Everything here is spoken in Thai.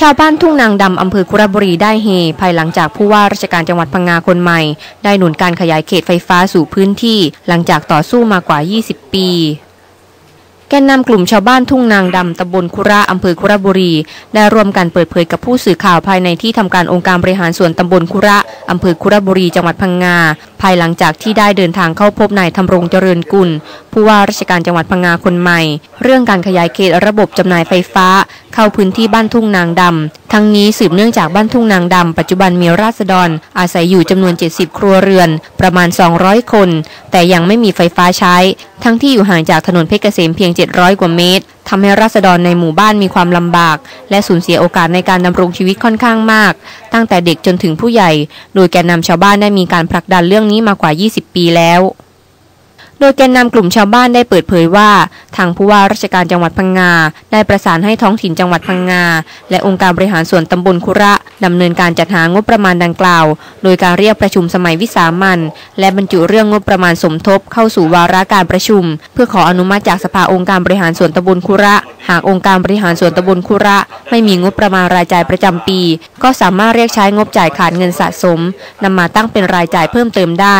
ชาวบ้านทุ่งนางดำอำเภอคุระบุรีได้เฮภายหลังจากผู้ว่าราชการจังหวัดพังงาคนใหม่ได้หนุนการขยายเขตไฟฟ้าสู่พื้นที่หลังจากต่อสู้มากว่า 20 ปีแกนนำกลุ่มชาวบ้านทุ่งนางดำตำบลคุระอำเภอคุระบุรีได้ร่วมกันเปิดเผยกับผู้สื่อข่าวภายในที่ทำการองค์การบริหารส่วนตำบลคุระอำเภอคุระบุรีจังหวัดพังงาภายหลังจากที่ได้เดินทางเข้าพบนายธำรงเจริญกุล ผู้ว่าราชการจังหวัดพังงาคนใหม่ เรื่องการขยายเขตระบบจำหน่ายไฟฟ้า เข้าพื้นที่บ้านทุ่งนางดำ ทั้งนี้สืบเนื่องจากบ้านทุ่งนางดำ ปัจจุบันมีราษฎร อาศัยอยู่จำนวน 70 ครัวเรือน ประมาณ 200 คน แต่ยังไม่มีไฟฟ้าใช้ ทั้งที่อยู่ห่างจากถนนเพชรเกษมเพียง 700 กว่าเมตร ทำให้ราษฎรในหมู่บ้านมีความลำบาก และสูญเสียโอกาสในการดำรงชีวิตค่อนข้างมาก ตั้งแต่เด็กจนถึงผู้ใหญ่ โดยแกนนำชาวบ้านได้มีการผลักดันเรื่องนี้มากว่า 20 ปีแล้วโดยแกนนำกลุ่มชาวบ้านได้เปิดเผยว่า ทางผู้ว่าราชการจังหวัดพังงา ได้ประสานให้ท้องถิ่นจังหวัดพังงา และองค์การบริหารส่วนตำบลคุระ ดำเนินการจัดหางบประมาณดังกล่าว โดยการเรียกประชุมสมัยวิสามันและบรรจุเรื่องงบประมาณสมทบเข้าสู่วาระการประชุม เพื่อขออนุมัติจากสภาองค์การบริหารส่วนตำบลคุระ หากองค์การบริหารส่วนตำบลคุระ ไม่มีงบประมาณรายจ่ายประจำปี ก็สามารถเรียกใช้งบจ่ายขาดเงินสะสมนำมาตั้งเป็นรายจ่ายเพิ่มเติมได้